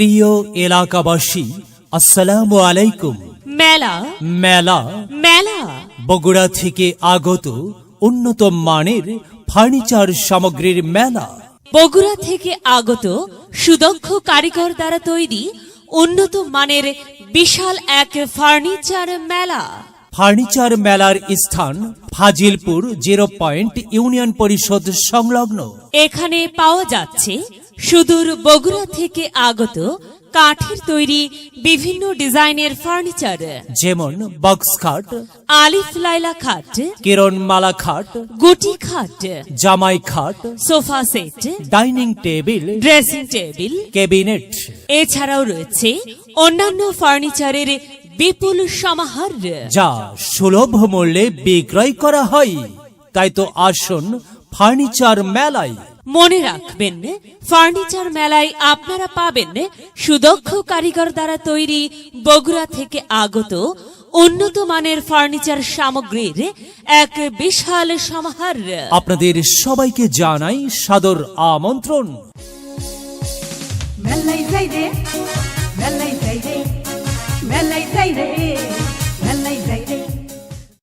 প্রিয় এলাকাবাসী আসসালামু আলাইকুম। মেলা। মেলা। মেলা। বগুড়া থেকে আগত উন্নত মানের ফার্নিচার সামগ্রীর মেলা। বগুড়া থেকে আগত সুদক্ষ কারিগর দ্বারা তৈরি উন্নত মানের বিশাল এক ফার্নিচার মেলা। ফার্নিচার মেলার স্থান ফাজিলপুর জিরো পয়েন্ট ইউনিয়ন পরিষদ সংলগ্ন। এখানে পাওয়া যাচ্ছে সুদূর বগুড়া থেকে আগত কাঠের তৈরি বিভিন্ন ডিজাইনের ফার্নিচার। যেমন বক্স খাট আলিফ লাইলা খাট কিরণমালা খাট গুটি খাট জামাই খাট sofa set dining table dressing table. Cabinet. এছাড়াও রয়েছে অন্যান্য ফার্নিচারের বিপুল সমাহার। যা সুলভ মূল্যে বিক্রয় করা হয়। তাই তো আসুন ফার্নিচার মেলায়। মনে রাখবেন ফার্নিচার মেলায় আপনারা পাবেন সুদক্ষ কারিগর দ্বারা তৈরি বগুড়া থেকে আগত উন্নত মানের ফার্নিচার সামগ্রীর এক বিশাল সমাহার। আপনাদের সবাইকে জানাই সাদর আমন্ত্রণ। মেলাই যাই রে মেলাই যাই রে মেলাই যাই রে